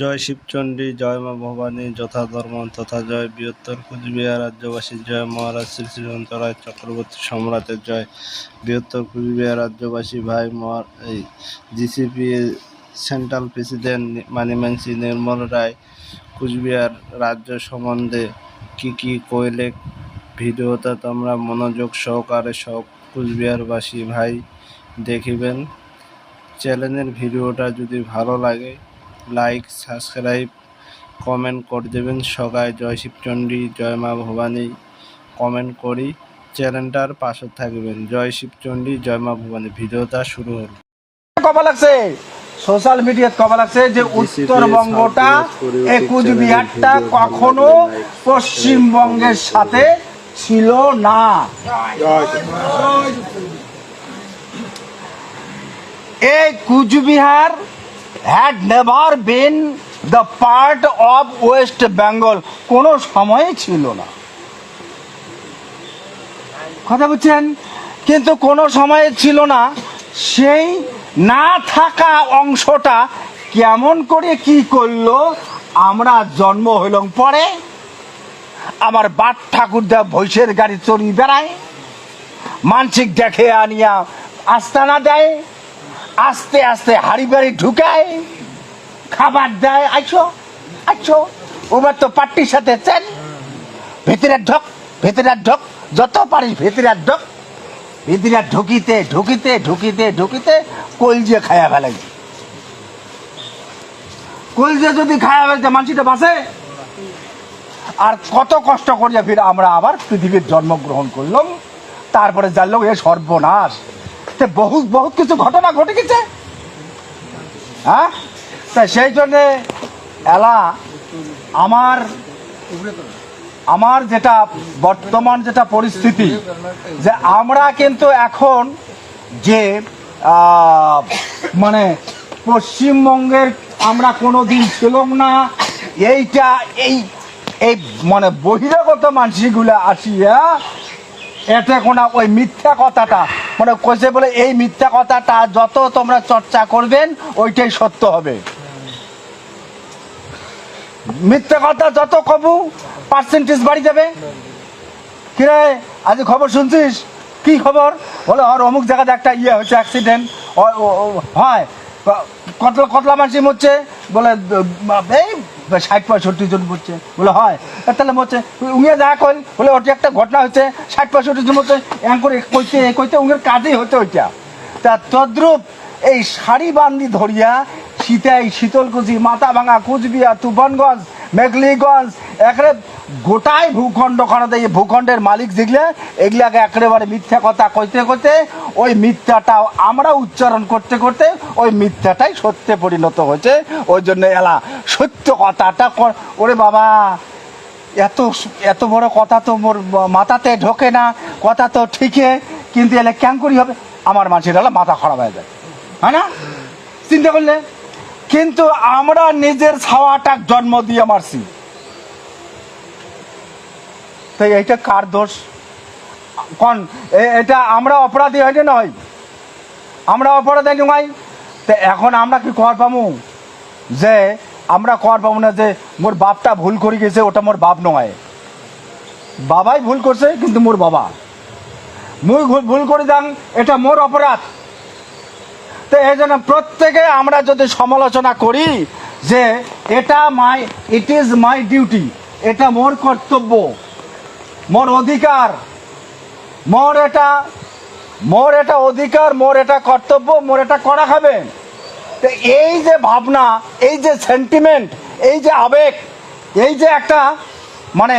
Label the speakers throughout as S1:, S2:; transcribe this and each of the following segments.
S1: জয় শিবচণ্ডী, জয় মা ভবানী, যথা ধর্ম, তথা জয় বৃহত্তর কুচবিহার রাজ্যবাসী, জয় মহারাজ শ্রী শ্রীমন্ত রায় চক্রবর্তী সম্রাটের জয়। বৃহত্তর কুচবিহার রাজ্যবাসী, ভাই মহার, এই জিসিপি সেন্ট্রাল প্রেসিডেন্ট মানিমানসি নির্মল রায়, কুচবিহার রাজ্য সম্বন্ধে কি কি কইলে ভিডিওটা তোমরা মনোযোগ সহকারে সব কুচবিহারবাসী ভাই দেখিবেন। চ্যানেলের ভিডিওটা যদি ভালো লাগে লাইক সাবস্ক্রাইব কমেন্ট করে দেবেন। সবাই জয় শিবচণ্ডী জয় মা ভবানী কমেন্ট করি। চ্যানেলটার পাশে থাকবেন। জয় শিবচণ্ডী জয় মা ভবানী। ভিডিওটা শুরু হল।
S2: কবা লাগছে? সোশ্যাল মিডিয়াত কবা লাগছে যে উত্তরবঙ্গটা এই কুচবিহারটা কখনো পশ্চিমবঙ্গের সাথে ছিল না। এই Coochbehar had never been the part of West Bengal কোনো সময়ে ছিল না। কথা বুঝছেন? কিন্তু কোনো সময়ে ছিল না। সেই না থাকা অংশটা কেমন করে কি করল? আমরা জন্ম হইলাম পরে। আমার বাট ঠাকুরদা ভৈষের গাড়ি চড়ি বেড়ায়। মানসিক দেখে আনিয়া আস্তানা দেয়। আস্তে আস্তে হাড়ি বাড়ি ঢুকায় খাবার দেয়, আইছো আইছো। ওবার তো পাট্টির সাথে চেন ভেতরে ঢোক ভেতরে ঢোক, যত পারিস ভেতরে ঢোক। ভিতরে ঢুকিতে ঢুকিতে ঢুকিতে ঢুকিতে কলজে খায়া ফেলাই। কলজে যদি খায়া ফেলতে মানুষটা বাঁচে আর কত কষ্ট করিয়া ফির আমরা আবার পৃথিবীর জন্মগ্রহণ করলাম, তারপরে জানলাম এ সর্বনাশ। তে বহুত বহুত কিছু ঘটনা ঘটে গেছে। হ্যাঁ? তা সেই জন্যে এলা, আমার আমার যেটা বর্তমান যেটা পরিস্থিতি, যে আমরা কিন্তু এখন যে মানে পশ্চিমবঙ্গের আমরা কোনো দিন ছিলাম না, এইটা, এই এই মানে বহিরাগত মানসিকগুলো আসিয়া এটা কোনো ওই মিথ্যা কথাটা মানে কইছে বলে, এই মিথ্যা কথাটা যত তোমরা চর্চা করবেন, ওইটাই সত্য হবে। মিথ্যা কথা যত কবু পার্সেন্টেজ বাড়ি যাবে। কিরে আজ খবর শুনছিস? কি খবর? বলে, আর অমুক জায়গাতে একটা ইয়ে হচ্ছে অ্যাক্সিডেন্ট হয়। কতলা কতলা মানসি মরছে বলে, এই ষাট পঁয়ষট্টি জন মরছে। বলে, হয়। তাহলে মরছে। উঙে যা কইল বলে ওটি একটা ঘটনা হচ্ছে ষাট পঁয়ষট্টি জন মরছে এম করে কইতে কইতে উঙের কাজেই হতে ওইটা তা তদ্রুপ এই শাড়ি বান্দি ধরিয়া শীতাই শীতলকুচি মাথা ভাঙা কুচবিহার, তুফানগঞ্জ মেঘলিগঞ্জ একরে গোটাই ভূখণ্ড খানাতে এই ভূখণ্ডের মালিক যেগুলো এগুলাকে একেবারে মিথ্যা কথা কইতে কইতে ওই মিথ্যাটা আমরা উচ্চারণ করতে করতে ওই মিথ্যাটাই সত্যে পরিণত হয়েছে। ওই জন্য এলা সত্য কথাটা ওরে বাবা, এত এত বড় কথা তো মোর মাথাতে ঢোকে না, কথা তো ঠিকই, কিন্তু এলে কেন করি হবে? আমার মানুষের মাথা খারাপ হয়ে যায়। হ্যাঁ না? চিন্তা করলে? কিন্তু আমরা নিজের ছাওয়াটা জন্ম দিয়ে মারছি। তো এইটা কার দোষ? কন? এটা আমরা অপরাধী হয় না নয় আমরা অপরাধী নয় তো এখন আমরা কি কর পামু? যে আমরা কর পাবো না যে মোর বাপটা ভুল করে গেছে, ওটা মোর বাপ নয়। বাবাই ভুল করছে, কিন্তু মোর বাবা। মুই ভুল- ভুল করে যান এটা মোর অপরাধ। তো এই জন্য প্রত্যেকে আমরা যদি সমালোচনা করি যে এটা মাই ইট ইজ মাই ডিউটি এটা মোর কর্তব্য, মোর অধিকার, মোর এটা মোর এটা অধিকার, মোর এটা কর্তব্য, মোর এটা করা খাবে তো এই যে ভাবনা, এই যে সেন্টিমেন্ট এই যে আবেগ, এই যে একটা মানে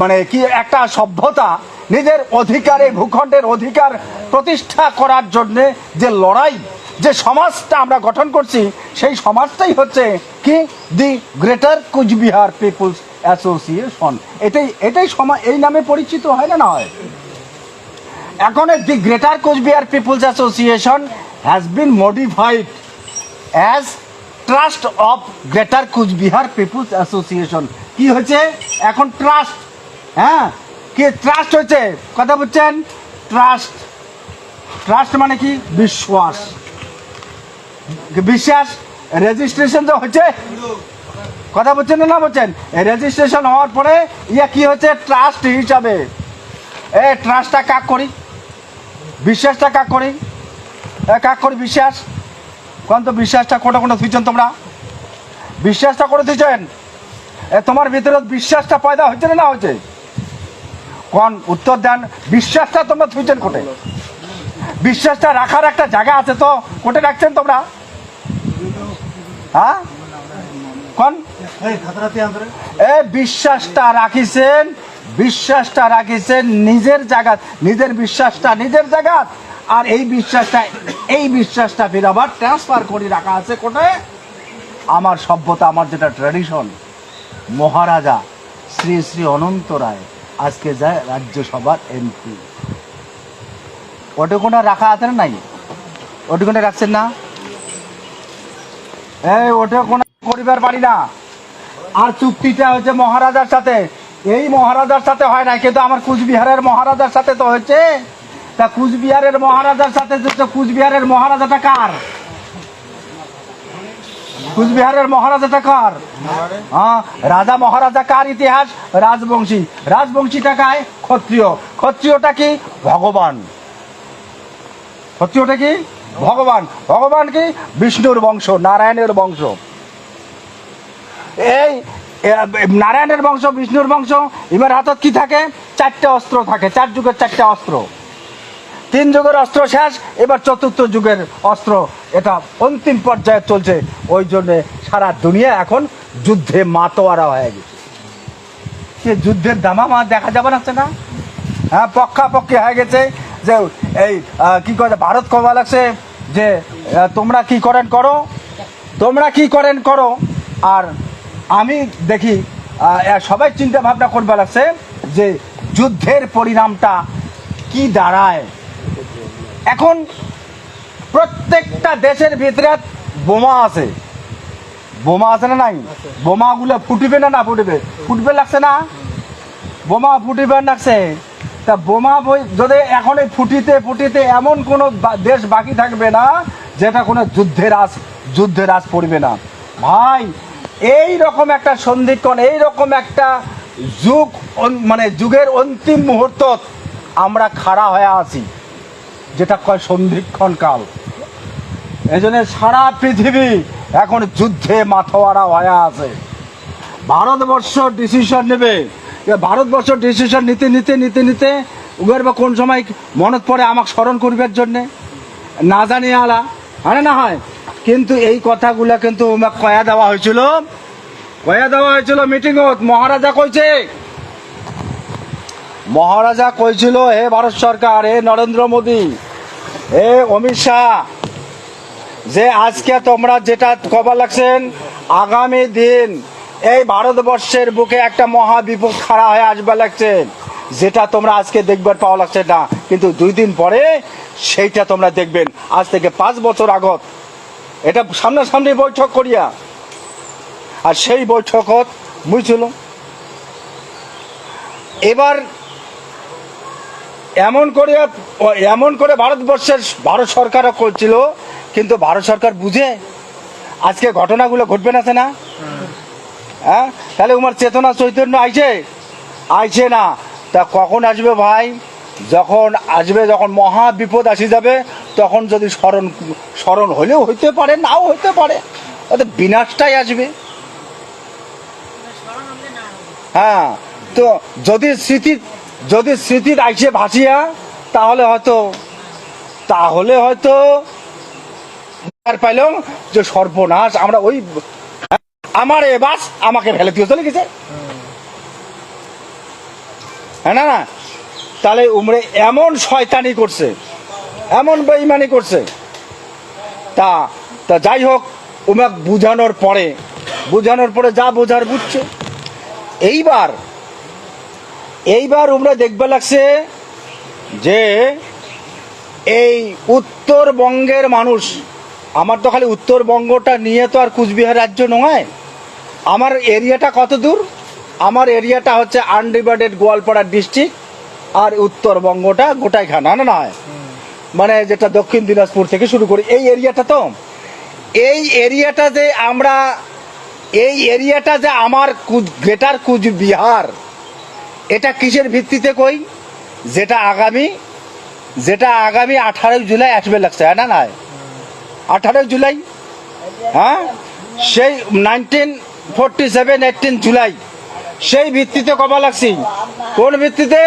S2: মানে কি, একটা সভ্যতা নিজের অধিকারে ভূখণ্ডের অধিকার প্রতিষ্ঠা করার জন্যে যে লড়াই, যে সমাজটা আমরা গঠন করছি, সেই সমাজটাই হচ্ছে কি? The greater Coochbehar people's association এটাই এটাই সমাজ এই নামে পরিচিত হয় না নয় এখন the greater Coochbehar people's association has been modified as trust of greater Coochbehar people's association কি হয়েছে? এখন ট্রাস্ট হ্যাঁ? কি ট্রাস্ট হয়েছে? কথা বলছেন? ট্রাস্ট ট্রাস্ট মানে কি? বিশ্বাস। বিশ্বাস? রেজিস্ট্রেশন তো হচ্ছে কথা বলছেন না বলছেন? রেজিস্ট্রেশন হওয়ার পরে ইয়া কি হচ্ছে ট্রাস্ট হিসাবে। এ ট্রাস্টটা কাক করি? বিশ্বাসটা কাক করি? কাক করি বিশ্বাস? কোন তো বিশ্বাসটা কোটা কোটা থুইছেন তোমরা? বিশ্বাসটা করে দিয়েছেন এ, তোমার ভিতরে বিশ্বাসটা পয়দা হচ্ছে না হচ্ছে কোন, উত্তর দেন, বিশ্বাসটা তোমরা থুইছেন কোটে। বিশ্বাসটা রাখার একটা জায়গা আছে তো, কোটে রাখছেন তোমরা? হ্যাঁ? কোন? এ, বিশ্বাসটা রাখিছেন বিশ্বাসটা রাখিছেন নিজের জায়গা, নিজের বিশ্বাসটা নিজের জায়গা, আর এই বিশ্বাসটা এই বিশ্বাসটা ফির আবার ট্রান্সফার করে রাখা আছে কোটে। আমার সভ্যতা, আমার যেটা ট্র্যাডিশন মহারাজা শ্রী শ্রী অনন্ত রায়। আজকে যায় রাজ্যসভার এমপি। ওটা কোনো রাখা আছে না নাই? ওটা কোনো রাখছেন না? এই ওটা কোনো করিবার পারি না। আর চুক্তিটা হচ্ছে মহারাজার সাথে। এই মহারাজার সাথে হয় না কিন্তু আমার কুচবিহারের মহারাজার সাথে তো হচ্ছে। তা কুচবিহারের মহারাজার সাথে কুচবিহারের মহারাজাটা কার? কুচবিহারের মহারাজাটা কার? হ্যাঁ রাজা মহারাজা কার ইতিহাস? রাজবংশী। রাজবংশীটা কায় ক্ষত্রিয়। ক্ষত্রিয়টা কি? ভগবান। ক্ষত্রিয়টা কি? ভগবান। ভগবান কি? বিষ্ণুর বংশ, নারায়ণের বংশ। এই নারায়ণের বংশ, বিষ্ণুর বংশ এবার হাতত কি থাকে? চারটে অস্ত্র থাকে, চার যুগের চারটে অস্ত্র। তিন যুগের অস্ত্র শেষ, এবার চতুর্থ যুগের অস্ত্র। এটা অন্তিম পর্যায়ে চলছে। ওই জন্য সারা দুনিয়া এখন যুদ্ধে মাতোয়ারা হয়ে গেছে। সে যুদ্ধের দামামা দেখা যাবে না না হ্যাঁ পক্ষাপক্ষি হয়ে গেছে যে এই কি করে, ভারত কবা লাগছে যে তোমরা কি করেন করো? তোমরা কি করেন করো? আর আমি দেখি সবাই চিন্তা ভাবনা করবে লাগছে যে যুদ্ধের পরিণামটা কি দাঁড়ায়? এখন প্রত্যেকটা দেশের ভিতরে বোমা আছে। বোমা আছে না নাই? বোমাগুলো ফুটবে না না ফুটবে? ফুটবে লাগছে না? বোমা ফুটিবে লাগছে। তা বোমা যদি এখন ফুটিতে ফুটিতে এমন কোনো দেশ বাকি থাকবে না যেটা কোনো যুদ্ধের আস যুদ্ধের আস পড়বে না। ভাই এই রকম একটা সন্ধিক্ষণ এই রকম একটা যুগ মানে যুগের অন্তিম মুহূর্ত আমরা খাড়া হয়ে আছি। যেটা কয় সন্ধিক্ষণ কাল। এই জন্য সারা পৃথিবী এখন যুদ্ধে মাথোয়ারা হয়ে আছে। ভারতবর্ষ ডিসিশন নেবে। ভারতবর্ষ ডিসিশন নিতে নিতে নিতে নিতে উবের বা কোন সময় মনত পড়ে আমাকে স্মরণ করবার জন্যে? না জানি আলা, হয় না হয়? কিন্তু এই কথাগুলা কিন্তু আমাক কয়া দেওয়া হয়েছিল। কয়া দেওয়া হয়েছিল মিটিংত মহারাজা কইছে, মহারাজা কইছিল, হে ভারত সরকার, হে নরেন্দ্র মোদী হে অমিত শাহ, যে আজকে তোমরা যেটা কবা লাগছেন আগামী দিন এই ভারতবর্ষের বুকে একটা মহা বিপদ খাড়া হয়ে আসবে লাগছে, যেটা তোমরা আজকে দেখবার পাওয়া লাগছে না। কিন্তু দুই দিন পরে সেইটা তোমরা দেখবেন। আজ থেকে পাঁচ বছর আগত, এটা সামনাসামনি বৈঠক করিয়া, আর সেই বৈঠকত বুঝছিল এবার এমন করে এমন করে ভারতবর্ষের ভারত সরকারও করছিল, কিন্তু ভারত সরকার বুঝে আজকে ঘটনাগুলো ঘটবে না না হ্যাঁ? তাহলে তোমার চেতনা চৈতন্য আইছে? আইছে না। তা কখন আসবে ভাই? যখন আসবে, যখন মহা বিপদ আসি যাবে, তখন যদি স্মরণ স্মরণ হলেও হইতে পারে, নাও হইতে পারে। ওদের বিনাশটাই আসবে। হ্যাঁ তো যদি স্মৃতি যদি স্মৃতির আইসে ভাসিয়া তাহলে হয়তো তাহলে হয়তো আর পাইলাম যে সর্বনাশ, আমরা ওই আমার এ বাস আমাকে ফেলে দিয়ে চলে গেছে। হ্যাঁ না তাহলে উমরে এমন শয়তানি করছে, এমন বেইমানি করছে। তা তা যাই হোক, উমাক বুঝানোর পরে বুঝানোর পরে যা বোঝার বুঝছে। এইবার এইবার উমরা দেখবে লাগছে যে এই উত্তরবঙ্গের মানুষ, আমার তো খালি উত্তরবঙ্গটা নিয়ে তো আর কুচবিহার রাজ্য নয় আমার এরিয়াটা কত দূর? আমার এরিয়াটা হচ্ছে আনডিভাইডেড গোয়ালপাড়া ডিস্ট্রিক্ট, আর উত্তরবঙ্গটা গোটাই খানা না নয় মানে যেটা দক্ষিণ দিনাজপুর থেকে শুরু করি, এই এরিয়াটা তো। এই এরিয়াটা যে আমরা, এই এরিয়াটা যে আমার গ্রেটার কুচবিহার এটা কিসের ভিত্তিতে কই? যেটা আগামী যেটা আগামী আঠারোই জুলাই আসবে লাগছে হ্যাঁ না নয় আঠারোই জুলাই? হ্যাঁ? সেই nineteen forty seven eighteen July. সেই ভিত্তিতে কবা লাগছি। কোন ভিত্তিতে?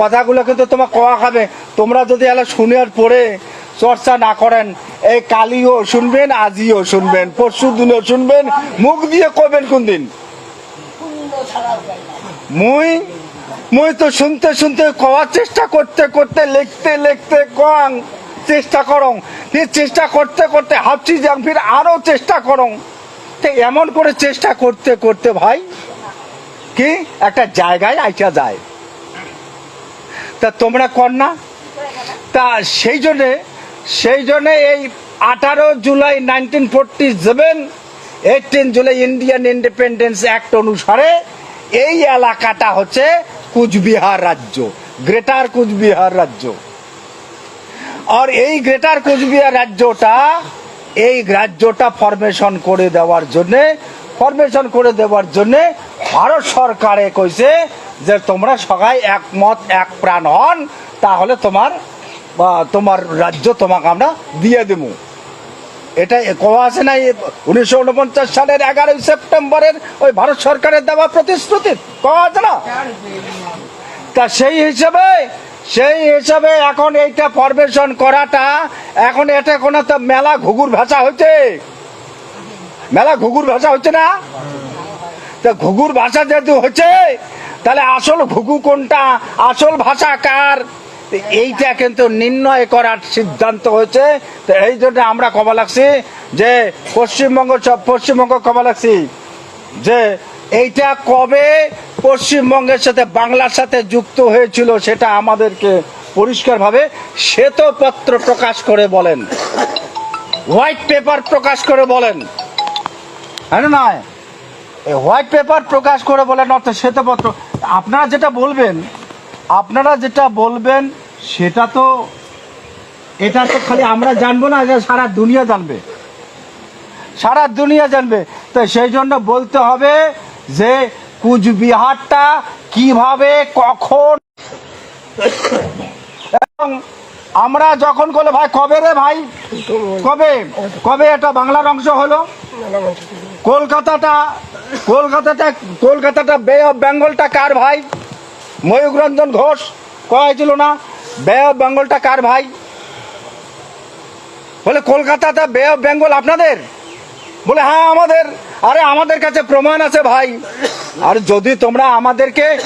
S2: কথাগুলো কিন্তু তোমার কওয়া খাবে। তোমরা যদি এলা শুনে আর পড়ে চর্চা না করেন, এই কালিও শুনবেন, আজিও শুনবেন পরশু দিনও শুনবেন, মুখ দিয়ে কবেন কোন দিন মুই মুই তো শুনতে শুনতে কওয়ার চেষ্টা করতে করতে লিখতে লিখতে কং, চেষ্টা করং। চেষ্টা করতে করতে ভাবছি যে ফির আরও চেষ্টা করং। তো এমন করে চেষ্টা করতে করতে ভাই, কি? একটা জায়গায় আইসা যায়। তা তোমরা কর না? তা সেই জন্যে সেই জন্যে এই আঠারো July nineteen forty seven, eighteen July Indian independence act অনুসারে এই এলাকাটা হচ্ছে কুচবিহার রাজ্য, গ্রেটার কুচবিহার রাজ্য। আর এই গ্রেটার কুচবিহার রাজ্যটা, এই রাজ্যটা ফরমেশন করে দেওয়ার জন্যে ফরমেশন করে দেওয়ার জন্যে ভারত সরকারে কইছে যে তোমরা সবাই একমত, এক প্রাণ হন, তাহলে তোমার তোমার রাজ্য তোমাকে আমরা দিয়ে দেবো। এটা কওয়া আছে না উনিশশো উনপঞ্চাশ সালের এগারোই সেপ্টেম্বরের ওই ভারত সরকারের দেওয়া প্রতিশ্রুতি? কওয়া আছে না? তা সেই হিসাবে সেই হিসাবে এখন এইটা ফরমেশন করাটা, এখন এটা কোনো তো মেলা ঘুঘুর ভাষা হচ্ছে মেলা ঘুঘুর ভাষা হচ্ছে না? তা ঘুঘুর ভাষা যেহেতু হচ্ছে, তাহলে আসল ঘুঘু কোনটা? আসল ভাষা কার? এইটা কিন্তু নির্ণয় করার সিদ্ধান্ত হয়েছে। তো এই জন্য আমরা কবা লাগছি যে পশ্চিমবঙ্গ পশ্চিমবঙ্গ কবা লাগছি যে এইটা কবে পশ্চিমবঙ্গের সাথে বাংলার সাথে যুক্ত হয়েছিল সেটা আমাদেরকে পরিষ্কারভাবে শ্বেতপত্র প্রকাশ করে বলেন। হোয়াইট পেপার প্রকাশ করে বলেন। হ্যাঁ নয় হোয়াইট পেপার প্রকাশ করে বলেন অর্থাৎ শ্বেতপত্র। আপনারা যেটা বলবেন আপনারা যেটা বলবেন, সেটা তো, এটা তো খালি আমরা জানব না যে সারা দুনিয়া জানবে। সারা দুনিয়া জানবে। তো সেই জন্য বলতে হবে যে, কুচবিহারটা কীভাবে, কখন, এবং আমরা যখন করলে ভাই, কবে রে ভাই? কবে? কবে এটা বাংলার অংশ হলো? কলকাতাটা কলকাতাটা কলকাতাটা বে অফ বেঙ্গলটা কার ভাই? ময়ূক রঞ্জন ঘোষ কয়া হয়েছিল না বে অফ বেঙ্গলটা কার ভাই? বলে, কলকাতাটা বে অফ বেঙ্গল আপনাদের? বলে হ্যাঁ আমাদের। আরে, আমাদের কাছে প্রমাণ আছে ভাই। আর যদি তোমরা আমাদেরকে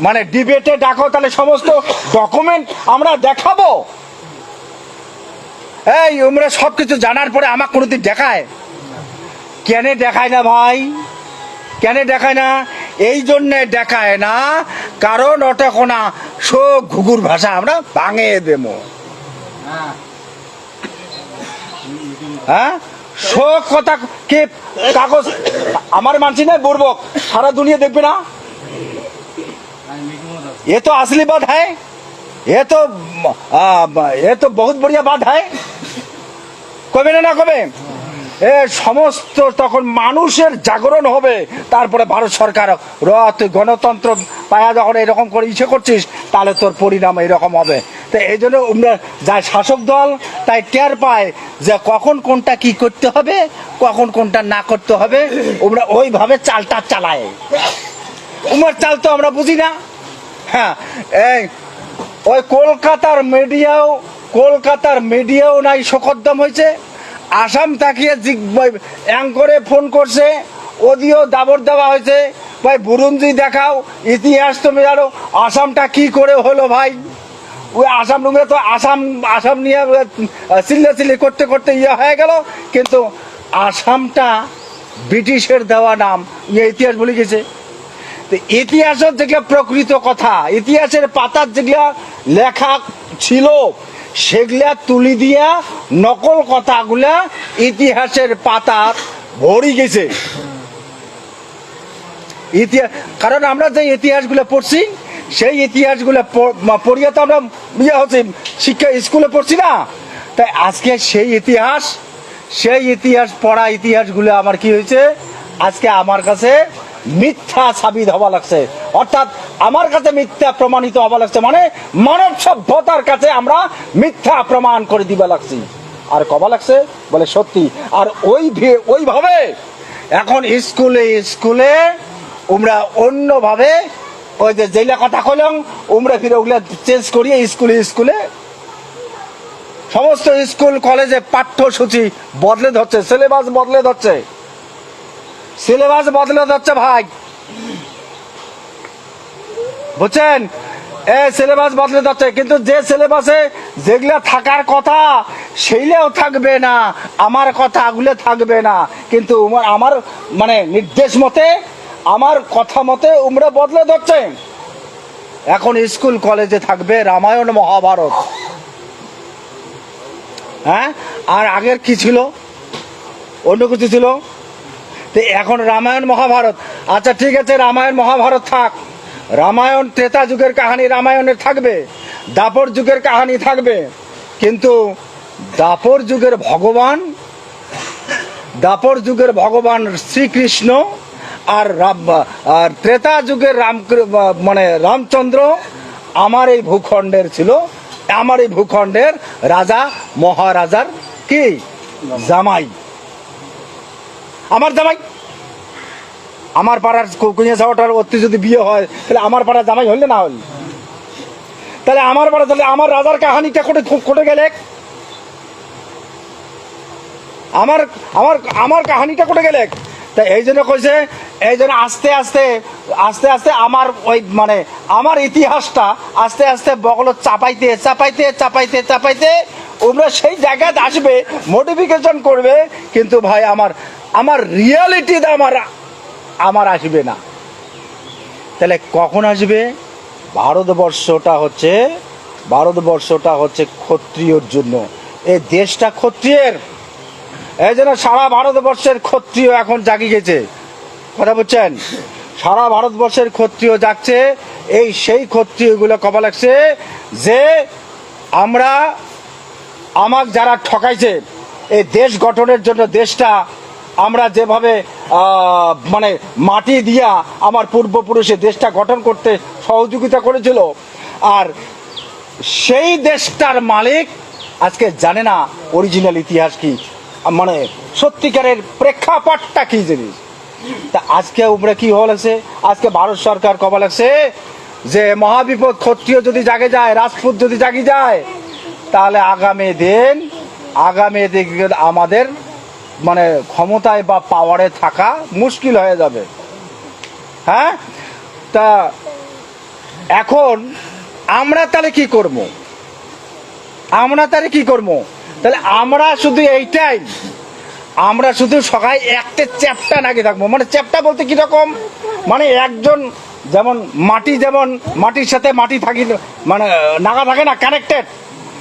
S2: মানে ডিবেটে ডাকো, তাহলে সমস্ত ডকুমেন্ট আমরা দেখাবো। এই তোমরা সব কিছু জানার পরে আমার কোনোদিন দেখায়? কেন দেখায় না ভাই? কেন দেখায় না? এই জন্যে দেখায় না কারণ ওটা কোনা শোক ঘুঘুর ভাষা আমরা ভাঙিয়ে দেবো হ্যাঁ শোক কথা কে কাগজ আমার মানছি না বুর্বক সারা দুনিয়া দেখবে না ये तो असली बात है ये तो आ, ये तो बहुत बढ़िया बात है কবে না না কবে এ সমস্ত তখন মানুষের জাগরণ হবে। তারপরে ভারত সরকার র তুই গণতন্ত্র পায়া যখন এরকম করে ইচ্ছে করছিস, তাহলে তোর পরিণাম এরকম হবে। তো এই জন্য যা শাসক দল, তাই টের পায় যে কখন কোনটা কি করতে হবে, কখন কোনটা না করতে হবে। ওরা ওইভাবে চালটা চালায়। উমার চাল তো আমরা বুঝি না। হ্যাঁ এই ওই কলকাতার মিডিয়াও কলকাতার মিডিয়াও নাই শকদ্দম হয়েছে। আসাম তাকিয়ে অ্যাঙ্করে ফোন করছে ওদিও দাবর দেওয়া হয়েছে। ভাই বুরুঞ্জি দেখাও, ইতিহাস তুমি জানো, আসামটা কি করে হলো ভাই? ওই আসাম রুমে তো আসাম আসাম নিয়ে চিল্লা চিল্লি করতে করতে ইয়ে হয়ে গেল, কিন্তু আসামটা ব্রিটিশের দেওয়া নাম ইয়ে ইতিহাস বলে গেছে। তো ইতিহাসের যেগুলো প্রকৃত কথা, ইতিহাসের পাতার যেগুলা লেখা ছিল সেগুলা তুলি দিয়া নকল কথাগুলা ইতিহাসের পাতার ভরি গেছে। ইতিহাস, কারণ আমরা যে ইতিহাসগুলো পড়ছি, সেই ইতিহাসগুলো পড়িয়ে তো আমরা ইয়ে হচ্ছে, শিক্ষা স্কুলে পড়ছি না। তাই আজকে সেই ইতিহাস সেই ইতিহাস পড়া ইতিহাসগুলো আমার কি হয়েছে? আজকে আমার কাছে মিথ্যা সাবিত হওয়া লাগছে। অর্থাৎ আমার কাছে মিথ্যা প্রমাণিত হওয়া লাগছে মানে মানব সভ্যতার কাছে আমরা মিথ্যা প্রমাণ করে দিবা লাগছি। আর কবা লাগছে, বলে সত্যি। আর ওই ওইভাবে এখন স্কুলে স্কুলে আমরা অন্যভাবে ওই যে যেগুলা কথা কইলাম আমরা ফিরে ওগুলা চেঞ্জ করিয়ে স্কুলে স্কুলে সমস্ত স্কুল, কলেজে পাঠ্যসূচি বদলে ধরছে সিলেবাস বদলে ধরছে। সিলেবাস বদলে যাচ্ছে ভাই। বুঝছেন? এ সিলেবাস বদলে যাচ্ছে, কিন্তু যে সিলেবাসে যেগুলা থাকার কথা সেইগুলাও থাকবে না, আমার কথাগুলো থাকবে না। কিন্তু আমার মানে নির্দেশ মতে, আমার কথা মতে উমরা বদলে ধরছে এখন স্কুল, কলেজে থাকবে রামায়ণ, মহাভারত। হ্যাঁ? আর আগের কি ছিল? অন্য কিছু ছিল? তো এখন রামায়ণ মহাভারত। আচ্ছা ঠিক আছে, রামায়ণ মহাভারত থাক। রামায়ণ ত্রেতা যুগের কাহিনী রামায়ণে থাকবে, দাপর যুগের কাহিনী থাকবে। কিন্তু দাপর যুগের ভগবান, দাপর যুগের ভগবান শ্রীকৃষ্ণ আর আর ত্রেতা যুগের রাম মানে রামচন্দ্র, আমার এই ভূখণ্ডের ছিল, আমার এই ভূখণ্ডের রাজা, মহারাজার কি? জামাই। আমার জামাই, আমার পাড়ার কু- যাওয়াটার অতি যদি বিয়ে হয়, তাহলে আমার পাড়ার জামাই হইলে না হইলে? তাহলে আমার পাড়া তাহলে আমার রাজার কাহানিটা কোটে কোটে গেলে? আমার আমার আমার কাহানিটা কোটে গেলে? তা এই জন্য কইছে, এই জন্য আস্তে আস্তে আস্তে আস্তে আমার ওই মানে আমার ইতিহাসটা আস্তে আস্তে বগল চাপাইতে চাপাইতে চাপাইতে চাপাইতে ওমরা সেই জায়গায় আসবে মডিফিকেশন করবে। কিন্তু ভাই আমার আমার রিয়ালিটিতে আমার আমার আসবে না। তাহলে কখন আসবে? ভারতবর্ষটা হচ্ছে ভারতবর্ষটা হচ্ছে ক্ষত্রিয়র জন্য। এই দেশটা ক্ষত্রিয়ের। এই জন্য সারা ভারতবর্ষের ক্ষত্রিয় এখন জাগি গেছে। কথা বলছেন? সারা ভারতবর্ষের ক্ষত্রিয় জাগছে, এই সেই ক্ষত্রিয়গুলো কবা লাগছে যে আমরা আমাক যারা ঠকাইছে, এই দেশ গঠনের জন্য দেশটা আমরা যেভাবে মানে মাটি দিয়া আমার পূর্বপুরুষে দেশটা গঠন করতে সহযোগিতা করেছিল, আর সেই দেশটার মালিক আজকে জানে না অরিজিনাল ইতিহাস কি মানে সত্যিকারের প্রেক্ষাপটটা কি জিনিস। তা আজকে উপরে কি হল আছে আজকে ভারত সরকার কবা লাগছে যে, মহাবিপদ ক্ষত্রিয় যদি জাগে যায়, রাজপুত যদি জাগি যায়, তাহলে আগামী দিন আগামী দিন আমাদের মানে ক্ষমতায় বা পাওয়ারে থাকা মুশকিল হয়ে যাবে। হ্যাঁ? তা এখন আমরা তাহলে কি করব? আমরা তাহলে কি করব? তাহলে আমরা শুধু এইটাই। আমরা শুধু সবাই একটা চ্যাপটা নাকি থাকব। মানে চ্যাপটা বলতে কীরকম মানে একজন যেমন মাটি যেমন মাটির সাথে মাটি থাকি মানে নাগা থাকে না কানেক্টেড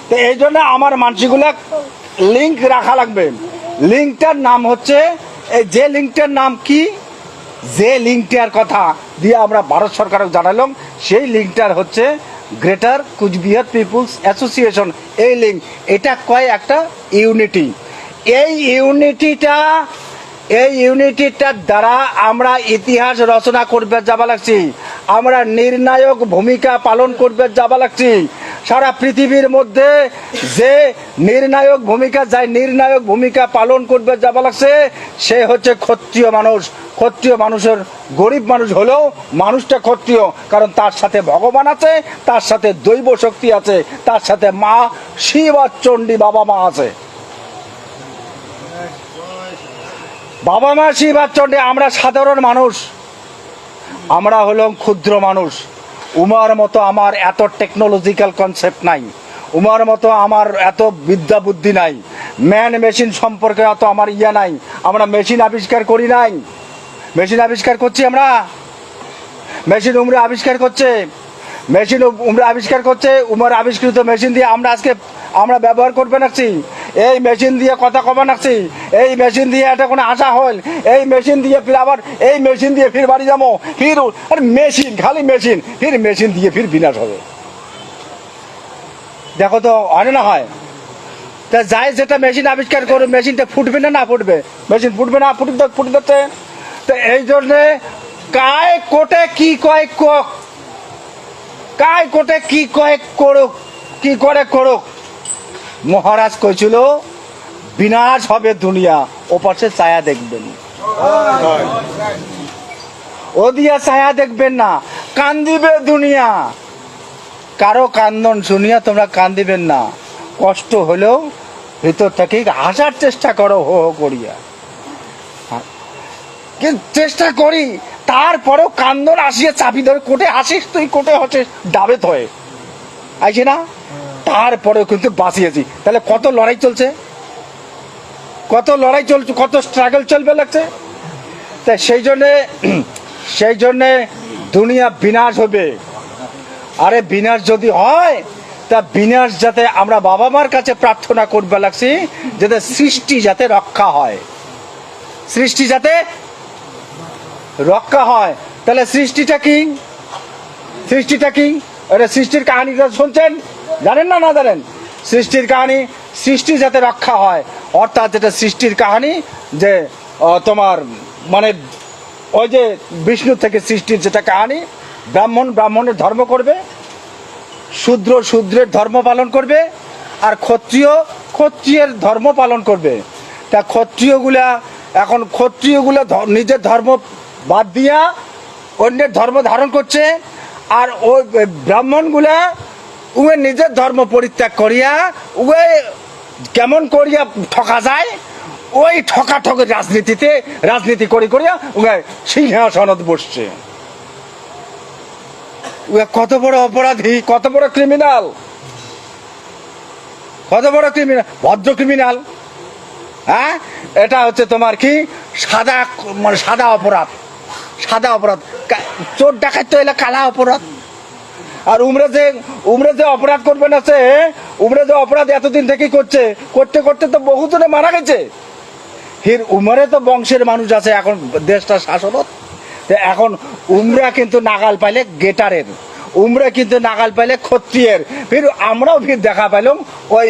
S2: তো এই জন্য আমার মানসিকগুলো লিঙ্ক রাখা লাগবে। লিঙ্কটার নাম হচ্ছে এই যে লিঙ্কটার নাম কি? যে লিঙ্কটার কথা দিয়ে আমরা ভারত সরকারকে জানালাম, সেই লিঙ্কটার হচ্ছে গ্রেটার কুচবিহার পিপুলস অ্যাসোসিয়েশন এই লিঙ্ক, এটা কয় একটা ইউনিটি? এই ইউনিটিটা, এই ইউনিটিটার দ্বারা আমরা ইতিহাস রচনা করবে যাবা লাগছি। আমরা নির্ণায়ক ভূমিকা পালন করবে যাবা লাগছি। সারা পৃথিবীর মধ্যে যে নির্ণায়ক ভূমিকা যাই নির্ণায়ক ভূমিকা পালন করবে যাবা লাগছে, সে হচ্ছে ক্ষত্রিয় মানুষ। ক্ষত্রিয় মানুষের গরিব মানুষ হলেও মানুষটা ক্ষত্রিয়, কারণ তার সাথে ভগবান আছে, তার সাথে দৈব শক্তি আছে, তার সাথে মা শিব আর চণ্ডী বাবা মা আছে। বাবা মা শিব আর চণ্ডী, আমরা সাধারণ মানুষ। আমরা হলাম ক্ষুদ্র মানুষ। উমার মতো আমার এত টেকনোলজিক্যাল কনসেপ্ট নাই। উমার মতো আমার এত বিদ্যা বুদ্ধি নাই। ম্যান মেশিন সম্পর্কে এত আমার ইয়া নাই। আমরা মেশিন আবিষ্কার করি নাই। মেশিন আবিষ্কার করছি আমরা। মেশিন উমরা আবিষ্কার করছে। মেশিন উমরা আবিষ্কার করছে। উমার আবিষ্কৃত মেশিন দিয়ে আমরা আজকে, আমরা ব্যবহার করবে নাকছি এই মেশিন দিয়ে কথা কবা নাকছি এই মেশিন দিয়ে এটা কোনো আশা হল এই মেশিন দিয়ে ফির আবার, এই মেশিন দিয়ে ফির বাড়ি যাব? ফির আর মেশিন খালি মেশিন ফির মেশিন দিয়ে ফির বিনাশ হবে। দেখো তো, হয় না হয়? তা যাই যেটা মেশিন আবিষ্কার করে মেশিনটা ফুটবে না না ফুটবে? মেশিন ফুটবে না ফুটবে ফুটে যাচ্ছে তো এই জন্যে কায় কোটে কি কয় কায় কোটে কি কয় করুক, কি করে করুক? মহারাজ কইছিল, বিনাশ হবে দুনিয়া, ওপাশে ছায়া দেখবেন। ও দিয়া ছায়া দেখবেন না, কান্দিবে দুনিয়া। কারও কান্দন শুনিয়া তোমরা কান্দিবেন না, কষ্ট হলেও ভিতর থেকে হাসার চেষ্টা করো, হো হো করিয়া। চেষ্টা করি, তারপরেও কান্দন আসিয়া চাপি ধরে কোটে আসিস, তুই কোটে হাসিস, ডাবে থয়ে আইছে না? তারপরেও কিন্তু বাঁচিয়েছি। তাহলে কত লড়াই চলছে? কত লড়াই চলছে? কত স্ট্রাগল চলবে লাগছে? তাই সেই জন্যে সেই জন্যে দুনিয়া বিনাশ হবে। আরে বিনাশ যদি হয়, তা বিনাশ যাতে আমরা বাবা মার কাছে প্রার্থনা করবে লাগছি, যাতে সৃষ্টি যাতে রক্ষা হয়। সৃষ্টি যাতে রক্ষা হয়। তাহলে সৃষ্টিটা কি? সৃষ্টিটা কি? এটা সৃষ্টির কাহিনীটা শুনছেন? জানেন না না জানেন? সৃষ্টির কাহিনী সৃষ্টি যাতে রক্ষা হয়। অর্থাৎ যেটা সৃষ্টির কাহিনী, যে তোমার মানে ওই যে বিষ্ণু থেকে সৃষ্টির যেটা কাহিনী, ব্রাহ্মণ ব্রাহ্মণের ধর্ম করবে, শূদ্র শূদ্রের ধর্ম পালন করবে, আর ক্ষত্রিয় ক্ষত্রিয়ের ধর্ম পালন করবে। তা ক্ষত্রিয়গুলা, এখন ক্ষত্রিয়গুলা নিজের ধর্ম বাদ দিয়া অন্যের ধর্ম ধারণ করছে, আর ওই ব্রাহ্মণগুলা উয়ে নিজের ধর্ম পরিত্যাগ করিয়া, উয়ে কেমন করিয়া ঠকা যায়, ওই ঠকা ঠকের রাজনীতিতে রাজনীতি করি করিয়া উয়ে সিংহাসনত বসছে। উয়া কত বড় অপরাধী, কত বড় ক্রিমিনাল কত বড় ক্রিমিনাল ভদ্র ক্রিমিনাল হ্যাঁ? এটা হচ্ছে তোমার কি? সাদা মানে সাদা অপরাধ সাদা অপরাধ। চোর ডাকাত তো এলে কালা অপরাধ। আর উমরে যে উমরে যে অপরাধ করবে না সে, উমরে যে অপরাধ এতদিন থেকেই করছে, করতে করতে তো বহুজনে মারা গেছে। হির উমরে তো বংশের মানুষ আছে, এখন দেশটা শাসনত। এখন উমরা কিন্তু নাগাল পাইলে গেটারের, উমরা কিন্তু নাগাল পাইলে ক্ষত্রিয়ের। ফির আমরাও ফির দেখা পাইলাম ওই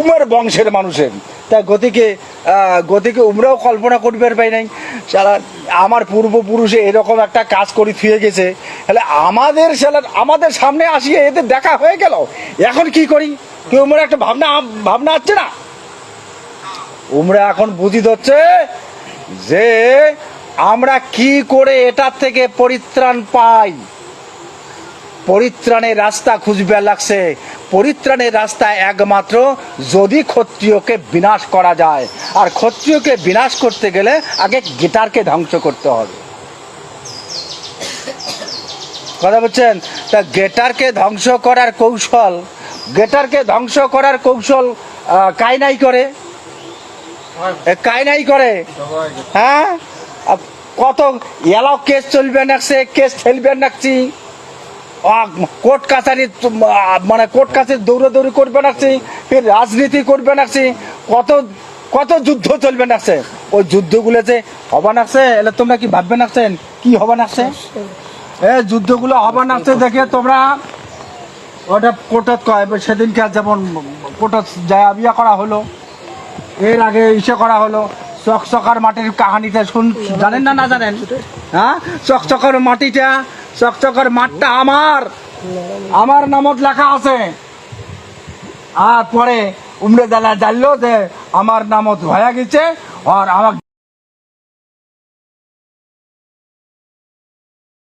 S2: উমের বংশের মানুষের। তাই গতিকে গতিকে উমরাও কল্পনা করবার পাই নাই। সারা আমার পূর্বপুরুষে এরকম একটা কাজ করে থুয়ে গেছে। তাহলে আমাদের সালা আমাদের সামনে আসিয়ে এদের দেখা হয়ে গেল। এখন কি করি? কেউ উমরা একটা ভাবনা ভাবনা আসছে না? উমরা এখন বুঝি ধরছে যে আমরা কি করে এটার থেকে পরিত্রাণ পাই। পরিত্রাণের রাস্তা খুঁজবে লাগছে। পরিত্রাণের রাস্তা একমাত্র যদি ক্ষত্রিয়কে বিনাশ করা যায়। আর ক্ষত্রিয়কে বিনাশ করতে গেলে আগে গিটারকে ধ্বংস করতে হবে। কথা বলছেন? তা গেটারকে ধ্বংস করার কৌশল গেটারকে ধ্বংস করার কৌশল আহ, কাইনাই করে? এ কাইনাই করে? হ্যাঁ? কত এলাও কেস চলবে নাকছে কেস ঠেলবে নাকছি। কোর্ট কাছারি মানে কোর্ট কাছে দৌড়াদৌড়ি করবে নাকছি ফির রাজনীতি করবে নাকছি কত কত যুদ্ধ চলবে নাকছে ওই যুদ্ধগুলো যে হবা নাকছে এলে তোমরা কি ভাববে নাকছেন কি হবা নাকছে এ, যুদ্ধগুলো হবা নাকছে দেখে তোমরা ওটা কোর্টত কয় সেদিনকে যেমন কোর্টত যায় বিয়া করা হলো, এর আগে ইসে করা হলো, চকচকার মাটির কাহানিটা শুন জানেন না না জানেন? হ্যাঁ? চকচকার মাটিটা চকচকার মাঠটা আমার। আমার নামত লেখা আছে। আর পরে উমরে দালা জানলো যে আমার নামত হয়ে গেছে, আর আমার